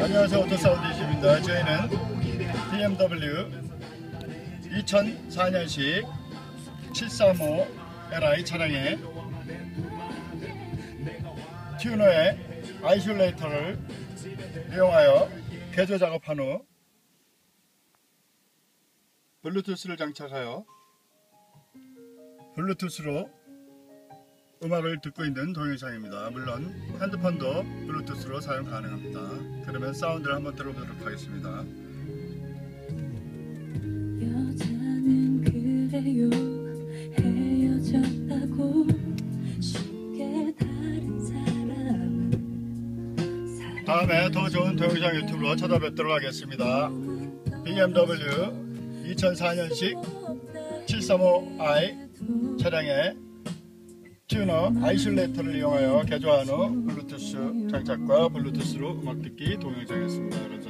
안녕하세요. 오토사운드 20입니다. 저희는 BMW 2004년식 735 Li 차량의 튜너의 아이솔레이터를 이용하여 개조 작업한 후 블루투스를 장착하여 블루투스로 음악을 듣고 있는 동영상입니다. 물론 핸드폰도 블루투스로 사용 가능합니다. 그러면 사운드를 한번 들어보도록 하겠습니다. 다음에 더 좋은 동영상 유튜브로 찾아뵙도록 하겠습니다. BMW 2004년식 735i 차량의 튜너 아이솔레이터를 이용하여 개조한 후 블루투스 장착과 블루투스로 음악 듣기 동영상이었습니다. 여러분